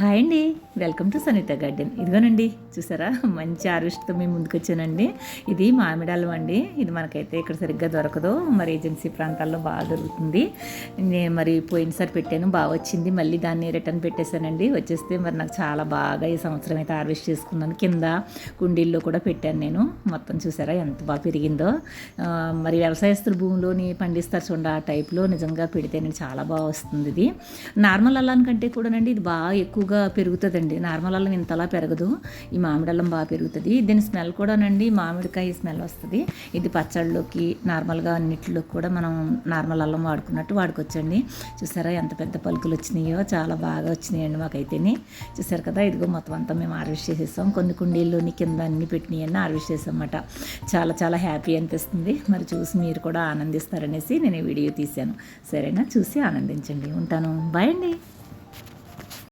Hi అండి. Welcome to Sanitha garden. ఇదిగోనండి చూసారా? మంచి హార్వెస్ట్తో మేము ముందుకు వచ్చానండి ఇది మామిడాలు అండి. ఇది మనకైతే ఇక్కడ సరిగ్గా దొరకదు. మరి ఏజెన్సీ ప్రాంతాల్లో బాగా దొరుకుతుంది. నేను మరి పోయినసారి పెట్టాను బాగా వచ్చింది. మళ్ళీ దాన్ని రిటర్న్ పెట్టేశానండి. వచ్చేస్తే మరి నాకు చాలా బాగా ఈ సంవత్సరం అయితే హార్వెస్ట్ చేసుకున్నాను. కింద కుండీల్లో కూడా పెట్టాను నేను. మొత్తం చూసారా ఎంత బాగా పెరిగిందో. మరి వ్యవసాయస్తుల భూమిలోని పండిస్తారు చూడండి ఆ టైప్లో నిజంగా పెడితే నేను చాలా బాగా వస్తుంది ఇది. నార్మల్ అల్లానికంటే కూడానండి ఇది బాగా ఎక్కువ ఎక్కువగా పెరుగుతుందండి. నార్మల్ అల్లం ఇంతలా పెరగదు. ఈ మామిడి అల్లం బాగా పెరుగుతుంది. దీని స్మెల్ కూడానండి మామిడికాయ స్మెల్ వస్తుంది. ఇది పచ్చళ్ళలోకి నార్మల్గా అన్నిటిలోకి కూడా మనం నార్మల్ అల్లం వాడుకున్నట్టు వాడుకోవచ్చండి. చూసారా ఎంత పెద్ద పలుకులు వచ్చినాయో చాలా బాగా వచ్చినాయండి మాకైతేనే. చూసారు కదా ఇదిగో మొత్తం అంతా మేము హార్వెస్ట్ చేసేసాం. కొన్ని కుండీల్లోని కింద అన్ని పెట్టినాయని హార్వెస్ట్ చేసామన్నమాట. చాలా చాలా హ్యాపీ అనిపిస్తుంది. మరి చూసి మీరు కూడా ఆనందిస్తారనేసి నేను ఈ వీడియో తీశాను. సరేనా? చూసి ఆనందించండి. ఉంటాను. బాయ్ అండి.